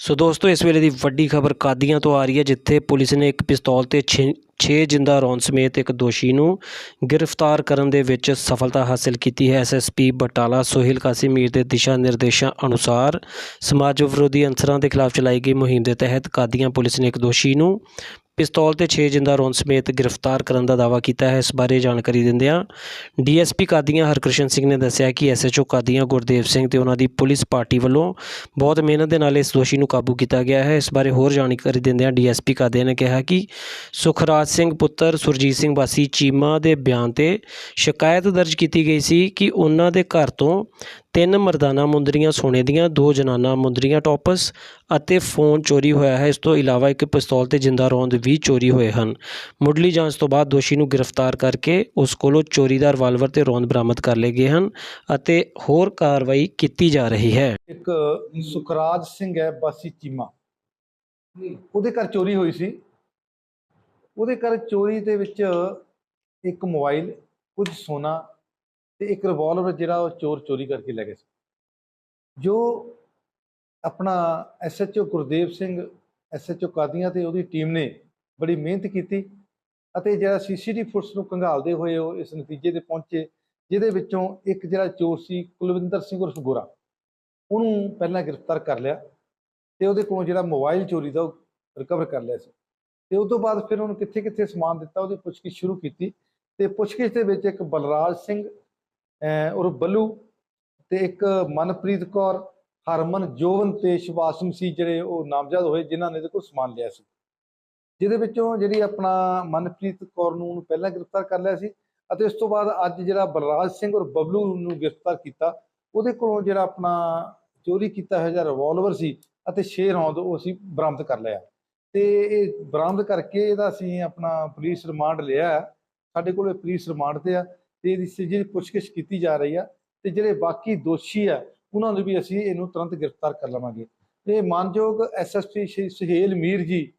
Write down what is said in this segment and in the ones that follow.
ਸੋ ਦੋਸਤੋ, ਇਸ ਵੇਲੇ ਦੀ ਵੱਡੀ ਖਬਰ ਕਾਦੀਆਂ ਤੋਂ ਆ ਰਹੀ ਹੈ, ਜਿੱਥੇ ਪੁਲਿਸ ਨੇ ਇੱਕ ਪਿਸਤੌਲ ਤੇ 6 ਜਿੰਦਾ ਰੌਂਦ ਸਮੇਤ ਇੱਕ ਦੋਸ਼ੀ ਨੂੰ ਗ੍ਰਿਫਤਾਰ ਕਰਨ ਦੇ ਵਿੱਚ ਸਫਲਤਾ ਹਾਸਲ ਕੀਤੀ ਹੈ। ਐਸਐਸਪੀ ਬਟਾਲਾ ਸੋਹਿਲ ਕਾਸਿਮ ਦੇ ਦਿਸ਼ਾ ਨਿਰਦੇਸ਼ਾਂ ਅਨੁਸਾਰ ਸਮਾਜ ਵਿਰੋਧੀ ਅਨਸਰਾਂ ਦੇ ਖਿਲਾਫ ਚਲਾਈ ਗਈ ਮੁਹਿੰਮ ਦੇ ਤਹਿਤ ਕਾਦੀਆਂ ਪੁਲਿਸ ਨੇ ਇੱਕ ਦੋਸ਼ੀ ਨੂੰ ਪਿਸਤੌਲ ਤੇ 6 ਜਿੰਦਾ ਰੌਂਦ ਸਮੇਤ ਗ੍ਰਿਫਤਾਰ ਕਰਨ ਦਾ ਦਾਅਵਾ ਕੀਤਾ ਹੈ, ਇਸ ਬਾਰੇ ਜਾਣਕਾਰੀ ਦਿੰਦਿਆਂ ਡੀਐਸਪੀ ਕਾਦੀਆਂ ਹਰਕ੍ਰਿਸ਼ਨ ਸਿੰਘ ਨੇ ਦੱਸਿਆ ਕਿ ਐਸਐਚਓ ਕਾਦੀਆਂ ਗੁਰਦੇਵ ਸਿੰਘ ਤੇ ਉਹਨਾਂ ਦੀ ਪੁਲਿਸ ਪਾਰਟੀ ਵੱਲੋਂ ਬਹੁਤ ਮਿਹਨਤ ਦੇ ਨਾਲ ਇਸ ਦੋਸ਼ੀ ਨੂੰ ਕਾਬੂ ਕੀਤਾ ਗਿਆ ਹੈ। ਇਸ ਬਾਰੇ ਹੋਰ ਜਾਣਕਾਰੀ ਦਿੰਦਿਆਂ ਡੀਐਸਪੀ ਕਾਦੀਆਂ ਨੇ ਕਿਹਾ ਕਿ ਸੁਖਰਾਜ ਸਿੰਘ ਪੁੱਤਰ ਸੁਰਜੀਤ ਸਿੰਘ ਵਾਸੀ ਚੀਮਾ ਦੇ ਬਿਆਨ ਤੇ ਸ਼ਿਕਾਇਤ ਦਰਜ ਕੀਤੀ ਗਈ ਸੀ ਕਿ ਉਹਨਾਂ ਦੇ ਘਰ ਤੋਂ ਤਿੰਨ ਮਰਦਾਨਾ ਮੁੰਦਰੀਆਂ, ਸੋਨੇ ਦੀਆਂ, ਦੋ ਜਨਾਨਾ ਮੁੰਦਰੀਆਂ, ਟੋਪਸ ਅਤੇ ਫੋਨ ਚੋਰੀ ਹੋਇਆ ਹੈ। ਇਸ ਤੋਂ ਇਲਾਵਾ ਇੱਕ ਪਿਸਤੌਲ ਤੇ ਜਿੰਦਾ ਰੋਂਦ ਵੀ ਚੋਰੀ ਹੋਏ ਹਨ। ਮੁੱਢਲੀ ਜਾਂਚ ਤੋਂ ਬਾਅਦ ਦੋਸ਼ੀ ਨੂੰ ਗ੍ਰਿਫਤਾਰ ਕਰਕੇ ਉਸ ਕੋਲੋਂ ਚੋਰੀ ਦਾ ਰਿਵਾਲਵਰ ਤੇ ਰੋਂਦ ਬਰਾਮਦ ਕਰ ਲਏ ਗਏ ਹਨ ਅਤੇ ਹੋਰ ਕਾਰਵਾਈ ਕੀਤੀ ਜਾ ਰਹੀ ਹੈ। ਇੱਕ ਸੁਖਰਾਜ ਸਿੰਘ ਹੈ, ਬਾਸੀ ਚੀਮਾ। ਉਹਦੇ ਘਰ ਚੋਰੀ ਹੋਈ ਸੀ। ਉਹਦੇ ਘਰ ਚੋਰੀ ਦੇ ਵਿੱਚ ਇੱਕ ਮੋਬਾਈਲ, ਕੁਝ ਸੋਨਾ ਤੇ ਇੱਕ ਰਿਵਾਲਵਰ ਜਿਹੜਾ ਉਹ ਚੋਰ ਚੋਰੀ ਕਰਕੇ ਲੈ ਗਏ ਸੀ। ਜੋ ਆਪਣਾ ਐਸਐਚਓ ਗੁਰਦੇਵ ਸਿੰਘ ਐਸਐਚਓ ਕਾਦੀਆਂ ਤੇ ਉਹਦੀ ਟੀਮ ਨੇ ਬੜੀ ਮਿਹਨਤ ਕੀਤੀ ਅਤੇ ਜਿਹੜਾ ਸੀਸੀਟੀ ਫੁਟਸ ਨੂੰ ਕੰਘਾਲਦੇ ਹੋਏ ਉਹ ਇਸ ਨਤੀਜੇ ਤੇ ਪਹੁੰਚੇ, ਜਿਹਦੇ ਵਿੱਚੋਂ ਇੱਕ ਜਿਹੜਾ ਚੋਰ ਸੀ ਕੁਲਵਿੰਦਰ ਸਿੰਘ ਉਰਫ ਗੋਰਾ, ਉਹਨੂੰ ਪਹਿਲਾਂ ਗ੍ਰਿਫਤਾਰ ਕਰ ਲਿਆ ਤੇ ਉਹਦੇ ਕੋਲੋਂ ਜਿਹੜਾ ਮੋਬਾਈਲ ਚੋਰੀ ਦਾ ਉਹ ਰਿਕਵਰ ਕਰ ਲਿਆ ਸੀ। ਤੇ ਉਸ ਤੋਂ ਬਾਅਦ ਫਿਰ ਉਹਨੂੰ ਕਿੱਥੇ ਕਿੱਥੇ ਸਮਾਨ ਦਿੱਤਾ, ਉਹਦੀ ਪੁੱਛਗਿੱਛ ਸ਼ੁਰੂ ਕੀਤੀ ਤੇ ਪੁੱਛਗਿੱਛ ਦੇ ਵਿੱਚ ਇੱਕ ਬਲਰਾਜ ਸਿੰਘ ਔਰ ਬੱਲੂ ਤੇ ਇੱਕ ਮਨਪ੍ਰੀਤ ਕੌਰ, ਹਰਮਨ, ਜੋਵਨ ਤੇ ਸ਼ਿਵਾਸਮ ਸੀ ਜਿਹੜੇ ਉਹ ਨਾਮਜ਼ਦ ਹੋਏ, ਜਿਨ੍ਹਾਂ ਨੇ ਇਹਦੇ ਕੋਲ ਸਮਾਨ ਲਿਆ ਸੀ। ਜਿਹਦੇ ਵਿੱਚੋਂ ਜਿਹੜੀ ਆਪਣਾ ਮਨਪ੍ਰੀਤ ਕੌਰ ਨੂੰ ਉਹਨੂੰ ਪਹਿਲਾਂ ਗ੍ਰਿਫਤਾਰ ਕਰ ਲਿਆ ਸੀ ਅਤੇ ਉਸ ਤੋਂ ਬਾਅਦ ਅੱਜ ਜਿਹੜਾ ਬਲਰਾਜ ਸਿੰਘ ਔਰ ਬਬਲੂ ਨੂੰ ਗ੍ਰਿਫਤਾਰ ਕੀਤਾ, ਉਹਦੇ ਕੋਲੋਂ ਜਿਹੜਾ ਆਪਣਾ ਚੋਰੀ ਕੀਤਾ ਹੋਇਆ ਜਿਹੜਾ ਰਿਵਾਲਵਰ ਸੀ ਅਤੇ 6 ਰੌਂਦ ਉਹ ਅਸੀਂ ਬਰਾਮਦ ਕਰ ਲਿਆ। ਤੇ ਇਹ ਬਰਾਮਦ ਕਰਕੇ ਇਹਦਾ ਅਸੀਂ ਆਪਣਾ ਪੁਲਿਸ ਰਿਮਾਂਡ ਲਿਆ। ਸਾਡੇ ਕੋਲ ਇਹ ਪੁਲਿਸ ਰਿਮਾਂਡ ਤੇ ਆ। ਤੇ ਇਹਦੀ ਸ- ਜਿਹੜੀ ਪੁੱਛਗਿੱਛ ਕੀਤੀ ਜਾ ਰਹੀ ਆ ਤੇ ਜਿਹੜੇ ਬਾਕੀ ਦੋਸ਼ੀ ਆ, ਉਹਨਾਂ ਨੂੰ ਵੀ ਅਸੀਂ ਇਹਨੂੰ ਤੁਰੰਤ ਗ੍ਰਿਫਤਾਰ ਕਰ ਲਵਾਂਗੇ। ਤੇ ਮਾਨਯੋਗ ਐਸਐਸਪੀ ਸ਼੍ਰੀ ਸੁਹੇਲ ਮੀਰ ਜੀ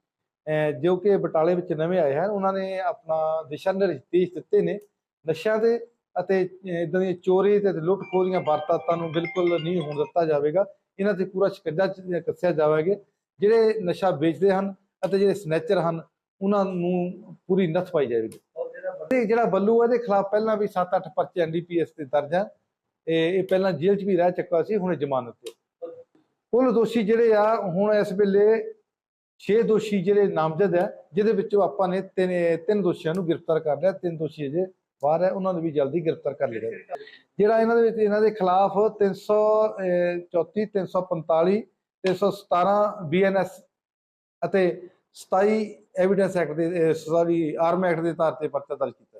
ਜੋ ਕਿ ਬਟਾਲੇ ਵਿੱਚ ਨਵੇਂ ਆਏ ਹਨ, ਉਹਨਾਂ ਨੇ ਆਪਣਾ ਦਿਸ਼ਾ ਨਿਰਦੇਸ਼ ਦਿੱਤੇ ਨੇ ਨਸ਼ਿਆਂ ਦੇ ਅਤੇ ਇਦਾਂ ਦੀਆਂ ਚੋਰੀ ਤੇ ਲੁੱਟ ਖੋਹ ਦੀਆਂ ਵਾਰਦਾਤਾਂ ਨੂੰ ਬਿਲਕੁਲ ਨਹੀਂ ਹੋਣ ਦਿੱਤਾ ਜਾਵੇਗਾ। ਇਹਨਾਂ ਤੇ ਪੂਰਾ ਸ਼ਿਕੰਜਾ ਚ- ਕੱਸਿਆ ਜਾਵੇਗਾ। ਜਿਹੜੇ ਨਸ਼ਾ ਵੇਚਦੇ ਹਨ ਅਤੇ ਜਿਹੜੇ ਸਨੈਚਰ ਹਨ, ਉਹਨਾਂ ਨੂੰ ਪੂਰੀ ਨੱਥ ਪਾਈ ਜਾਵੇਗੀ। ਤੇ ਜਿਹੜਾ ਬੱਲੂ ਇਹਦੇ ਖਿਲਾਫ ਪਹਿਲਾਂ ਵੀ 7-8 ਪਰਚੇ ਐਨਡੀਪੀਐਸ ਤੇ ਦਰਜ ਹੈ ਇਹ ਪਹਿਲਾਂ ਜੇਲ੍ਹ 'ਚ ਵੀ ਰਹਿ ਚੁੱਕਾ ਸੀ, ਹੁਣ ਜ਼ਮਾਨਤ ਤੇ। ਕੁੱਲ ਦੋਸ਼ੀ ਜਿਹੜੇ ਆ, ਹੁਣ ਇਸ ਵੇਲੇ 6 ਦੋਸ਼ੀ ਜਿਹੜੇ ਨਾਮਜ਼ਦ ਹੈ ਜਿਹਦੇ ਵਿੱਚੋਂ ਆਪਾਂ ਨੇ ਤਿੰਨ ਤਿੰਨ ਦੋਸ਼ੀਆਂ ਨੂੰ ਗ੍ਰਿਫਤਾਰ ਕਰ ਲਿਆ। ਤਿੰਨ ਦੋਸ਼ੀ ਅਜੇ ਬਾਹਰ ਹੈ ਉਹਨਾਂ ਨੂੰ ਵੀ ਜਲਦੀ ਗ੍ਰਿਫਤਾਰ ਕਰ ਲਿਆ ਜਿਹੜਾ ਇਹਨਾਂ ਦੇ ਵਿੱਚ, ਇਹਨਾਂ ਦੇ ਖਿਲਾਫ 334 345 317 ਬੀਐਨਐਸ ਅਤੇ 27 ਐਵੀਡੈਂਸ ਐਕਟ ਦੇ ਸੌਰੀ ਆਰਮ ਐਕਟ ਦੇ ਆਧਾਰ ਤੇ ਪਰਚਾ ਦਰਜ ਕੀਤਾ।